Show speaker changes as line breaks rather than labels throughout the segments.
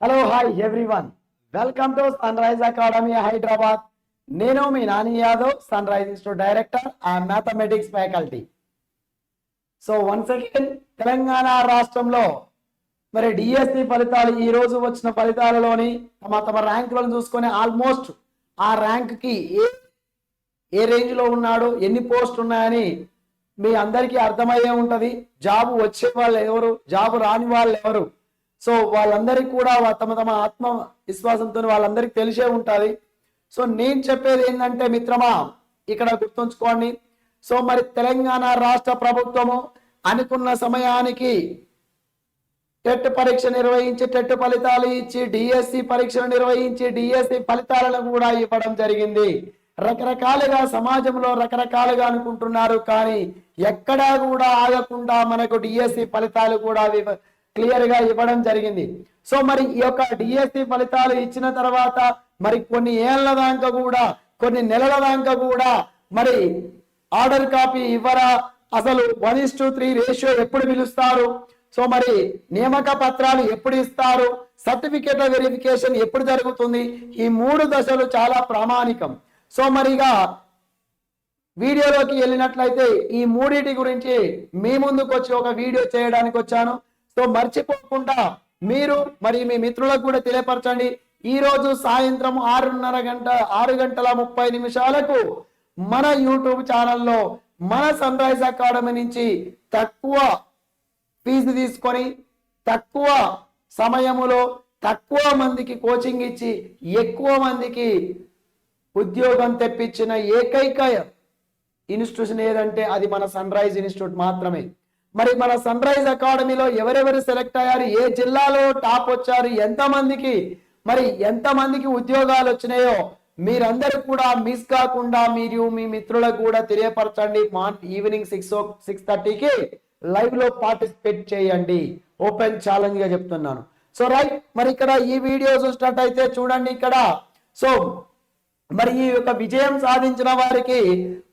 Hello hi everyone welcome to sunrise academy Hyderabad నేను మీ Nani Yadav sunrise institute director and mathematics faculty so once again Telangana రాష్ట్రంలో మరి DSC ఫలితాలు ఈ రోజు వచ్చిన ఫలితాలలోని తమ తమ ర్యాంకులను చూసుకొని ఆల్మోస్ట్ ఆ ర్యాంక్కి ఏ ఏ రేంజ్లో ఉన్నాడు ఎన్ని పోస్టులు ఉన్నాయని మీ అందరికీ అర్థమయ్యే ఉంటది. జాబ్ వచ్చే వాళ్ళు ఎవరు? జాబ్ రాని వాళ్ళు ఎవరు? సో వాళ్ళందరికీ కూడా తమ తమ ఆత్మ విశ్వాసంతో వాళ్ళందరికీ తెలిసే ఉంటుంది. సో నేను చెప్పేది ఏంటంటే మిత్రమా ఇక్కడ గుర్తుంచుకోండి. సో మరి తెలంగాణ రాష్ట్ర ప్రభుత్వము అనుకున్న సమయానికి టెట్ పరీక్ష నిర్వహించి టెట్ ఫలితాలు ఇచ్చి డిఎస్సి పరీక్షలు నిర్వహించి డిఎస్సి ఫలితాలను కూడా ఇవ్వడం జరిగింది. రకరకాలుగా సమాజంలో రకరకాలుగా అనుకుంటున్నారు కానీ ఎక్కడా కూడా ఆగకుండా మనకు డిఎస్సి ఫలితాలు కూడా క్లియర్గా ఇవ్వడం జరిగింది. సో మరి ఈ యొక్క డిఎస్సి ఫలితాలు ఇచ్చిన తర్వాత మరి కొన్ని ఏళ్ళ దాకా కూడా కొన్ని నెలల దాకా కూడా మరి ఆర్డర్ కాపీ ఇవ్వరా? అసలు one is to three ratio ఎప్పుడు పిలుస్తారు? సో మరి నియామక పత్రాలు ఎప్పుడు ఇస్తారు? సర్టిఫికేట్ వెరిఫికేషన్ ఎప్పుడు జరుగుతుంది? ఈ మూడు దశలు చాలా ప్రామాణికం. సో మరిగా వీడియోలోకి వెళ్ళినట్లయితే ఈ మూడింటి గురించి మీ ముందుకు వచ్చి ఒక వీడియో చేయడానికి వచ్చాను. సో మర్చిపోకుండా మీరు మరి మీ మిత్రులకు కూడా తెలియపరచండి. ఈ రోజు సాయంత్రం ఆరున్నర గంట ఆరు గంటల ముప్పై నిమిషాలకు మన యూట్యూబ్ ఛానల్లో మన సన్ రైజ్ అకాడమీ నుంచి తక్కువ ఫీజు తీసుకొని తక్కువ సమయములో తక్కువ మందికి కోచింగ్ ఇచ్చి ఎక్కువ మందికి ఉద్యోగం తెప్పించిన ఏకైక ఇన్స్టిట్యూషన్ ఏదంటే అది మన సన్ రైజ్ ఇన్స్టిట్యూట్ మాత్రమే. మరి మన సన్ రైజ్ అకాడమీలో ఎవరెవరు సెలెక్ట్ అయ్యారు? ఏ జిల్లాలో టాప్ వచ్చారు? ఎంతమందికి? మరి ఎంతమందికి ఉద్యోగాలు వచ్చినాయో మీరందరూ కూడా మిస్ కాకుండా మీరు మీ మిత్రులకు కూడా తెలియపరచండి. ఈవినింగ్ సిక్స్ ఓ సిక్స్ థర్టీకి లైవ్లో పార్టిసిపేట్ చేయండి. ఓపెన్ ఛాలెంజ్గా చెప్తున్నాను. సో రైట్ మరి ఇక్కడ ఈ వీడియో చూసినట్టయితే చూడండి ఇక్కడ. సో మరి ఈ యొక్క విజయం సాధించిన వారికి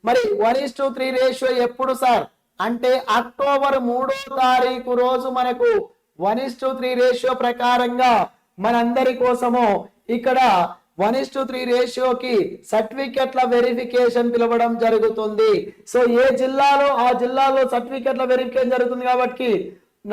మరి one is to three ratio ఎప్పుడు సార్? అంటే అక్టోబర్ మూడో తారీఖు రోజు మనకు one is to three ratio ప్రకారంగా మనందరి కోసము ఇక్కడ వన్ ఇస్ టు త్రీ రేషియోకి సర్టిఫికెట్ల వెరిఫికేషన్ పిలవడం జరుగుతుంది. సో ఏ జిల్లాలో ఆ జిల్లాలో సర్టిఫికెట్ల వెరిఫికేషన్ జరుగుతుంది కాబట్టి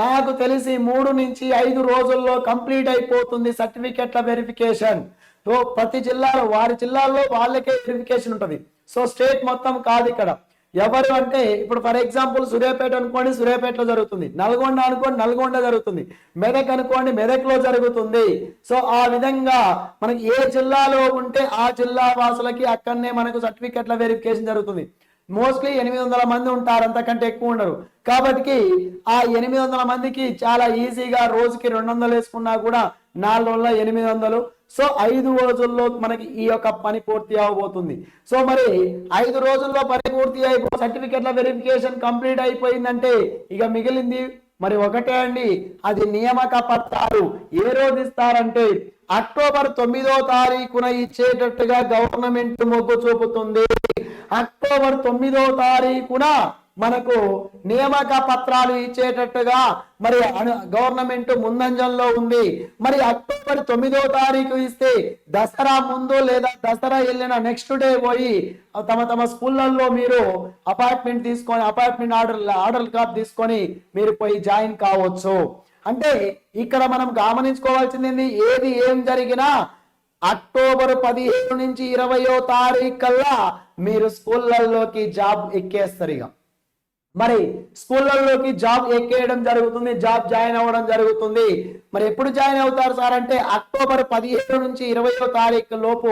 నాకు తెలిసి మూడు నుంచి ఐదు రోజుల్లో కంప్లీట్ అయిపోతుంది సర్టిఫికెట్ల వెరిఫికేషన్. సో ప్రతి జిల్లాలో వారి జిల్లాల్లో వాళ్ళకే వెరిఫికేషన్ ఉంటుంది. సో స్టేట్ మొత్తం కాదు ఇక్కడ. ఎవరు అంటే ఇప్పుడు ఫర్ ఎగ్జాంపుల్ సూర్యాపేట అనుకోండి సూర్యాపేటలో జరుగుతుంది. నల్గొండ అనుకోండి నల్గొండ జరుగుతుంది. మెదక్ అనుకోండి మెదక్లో జరుగుతుంది. సో ఆ విధంగా మనకి ఏ జిల్లాలో ఉంటే ఆ జిల్లా వాసులకి అక్కడనే మనకు సర్టిఫికెట్ల వెరిఫికేషన్ జరుగుతుంది. మోస్ట్లీ ఎనిమిది వందల మంది ఉంటారు అంతకంటే ఎక్కువ ఉండరు. కాబట్టి ఆ ఎనిమిది వందల మందికి చాలా ఈజీగా రోజుకి రెండు వందలు వేసుకున్నా కూడా నాలుగు వందల ఎనిమిది వందలు సో ఐదు రోజుల్లో మనకి ఈ యొక్క పని పూర్తి అవబోతుంది. సో మరి ఐదు రోజుల్లో పని పూర్తి అయిపో సర్టిఫికెట్ల వెరిఫికేషన్ కంప్లీట్ అయిపోయిందంటే ఇక మిగిలింది మరి ఒకటే అండి. అది నియామక పత్రాలు ఏ రోజు ఇస్తారంటే అక్టోబర్ తొమ్మిదో తారీఖున ఇచ్చేటట్టుగా గవర్నమెంట్ మొగ్గు చూపుతుంది. అక్టోబర్ తొమ్మిదో తారీఖున మనకు నియామక పత్రాలు ఇచ్చేటట్టుగా మరి గవర్నమెంట్ ముందంజంలో ఉంది. మరి అక్టోబర్ తొమ్మిదో తారీఖు ఇస్తే దసరా ముందు లేదా దసరా వెళ్ళిన నెక్స్ట్ డే పోయి తమ తమ స్కూళ్ళల్లో మీరు అపార్ట్మెంట్ తీసుకొని అపార్ట్మెంట్ ఆర్డర్ ఆర్డర్ కాప్ తీసుకొని మీరు పోయి జాయిన్ కావచ్చు. అంటే ఇక్కడ మనం గమనించుకోవాల్సింది ఏంది? ఏది ఏం జరిగినా అక్టోబర్ పదిహేను నుంచి ఇరవయో తారీఖు కల్లా మీరు స్కూళ్ళల్లోకి జాబ్ ఎక్కేస్తారు ఇక. మరి స్కూళ్ళల్లోకి జాబ్ ఎక్కేయడం జరుగుతుంది జాబ్ జాయిన్ అవ్వడం జరుగుతుంది. మరి ఎప్పుడు జాయిన్ అవుతారు సార్ అంటే అక్టోబర్ పదిహేడు నుంచి ఇరవయో తారీఖు లోపు.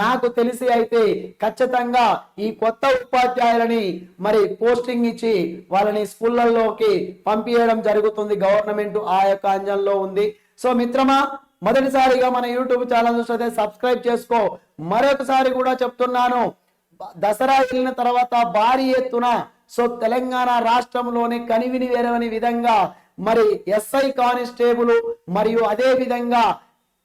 నాకు తెలిసి అయితే ఖచ్చితంగా ఈ కొత్త ఉపాధ్యాయులని మరి పోస్టింగ్ ఇచ్చి వాళ్ళని స్కూళ్ళల్లోకి పంపించడం జరుగుతుంది. గవర్నమెంట్ ఆ యొక్క అంజంలో ఉంది. సో మిత్రమా మొదటిసారిగా మన యూట్యూబ్ ఛానల్ చూస్తే సబ్స్క్రైబ్ చేసుకో. మరొకసారి కూడా చెప్తున్నాను. దసరా వెళ్ళిన తర్వాత భారీ ఎత్తున సో తెలంగాణ రాష్ట్రంలోని కనివిని వేరవని విధంగా మరి ఎస్ఐ కానిస్టేబుల్ మరియు అదే విధంగా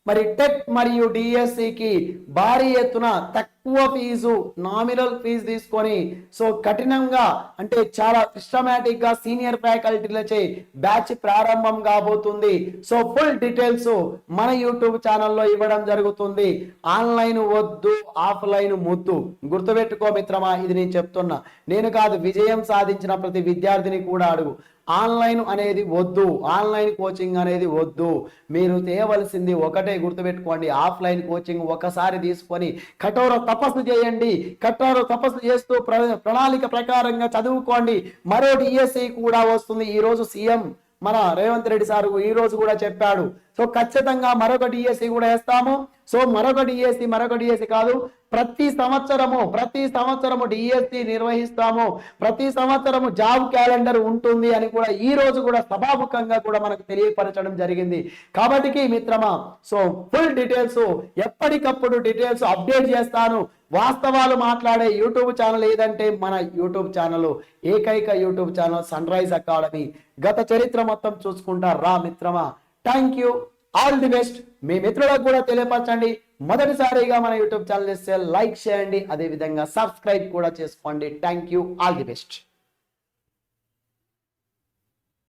మరి టెట్ మరియు డిఎస్సికి భారీ ఎత్తున తక్కువ ఫీజు నామినల్ ఫీజు తీసుకొని సో కఠినంగా అంటే చాలా సిస్టమేటిక్గా సీనియర్ ఫ్యాకల్టీలచే బ్యాచ్ ప్రారంభం కాబోతుంది. సో ఫుల్ డీటెయిల్స్ మన యూట్యూబ్ ఛానల్లో ఇవ్వడం జరుగుతుంది. ఆన్లైన్ వద్దు ఆఫ్లైన్ ముద్దు. గుర్తుపెట్టుకో మిత్రమా ఇది నేను చెప్తున్నా. నేను కాదు విజయం సాధించిన ప్రతి విద్యార్థిని కూడా అడుగు. ఆన్లైన్ అనేది వద్దు ఆన్లైన్ కోచింగ్ అనేది వద్దు. మీరు చేయవలసింది ఒకటే గుర్తుపెట్టుకోండి ఆఫ్లైన్ కోచింగ్ ఒకసారి తీసుకొని కఠోర తపస్సు చేయండి. కఠోర తపస్సు చేస్తూ ప్ర- ప్రణాళిక ప్రకారంగా చదువుకోండి. మరో డిఎస్సి కూడా వస్తుంది. ఈరోజు సీఎం మన రేవంత్ రెడ్డి సార్ ఈ రోజు కూడా చెప్పాడు. సో ఖచ్చితంగా మరొక డిఎస్సి కూడా వేస్తాము. సో మరొక డిఎస్సి మరొక డిఎస్సి కాదు ప్రతి సంవత్సరము ప్రతి సంవత్సరము డిఎస్సి నిర్వహిస్తాము. ప్రతి సంవత్సరము జాబ్ క్యాలెండర్ ఉంటుంది అని కూడా ఈ రోజు కూడా సభాముఖంగా కూడా మనకు తెలియపరచడం జరిగింది. కాబట్టి మిత్రమా సో ఫుల్ డీటెయిల్స్ ఎప్పటికప్పుడు డీటెయిల్స్ అప్డేట్ చేస్తాను. వాస్తవాలు మాట్లాడే యూట్యూబ్ ఛానల్ ఏదంటే మన యూట్యూబ్ ఛానల్ ఏకైక YouTube channel sunrise academy. గత చరిత్ర మొత్తం చూసుకుంటా రా మిత్రమా. Thank you all the best మీ మిత్రులకు కూడా తెలియపరచండి. మొదటిసారిగా మన యూట్యూబ్ ఛానల్ ఇస్తే లైక్ చేయండి. అదే విధంగా సబ్స్క్రైబ్ కూడా చేసుకోండి. Thank you all the best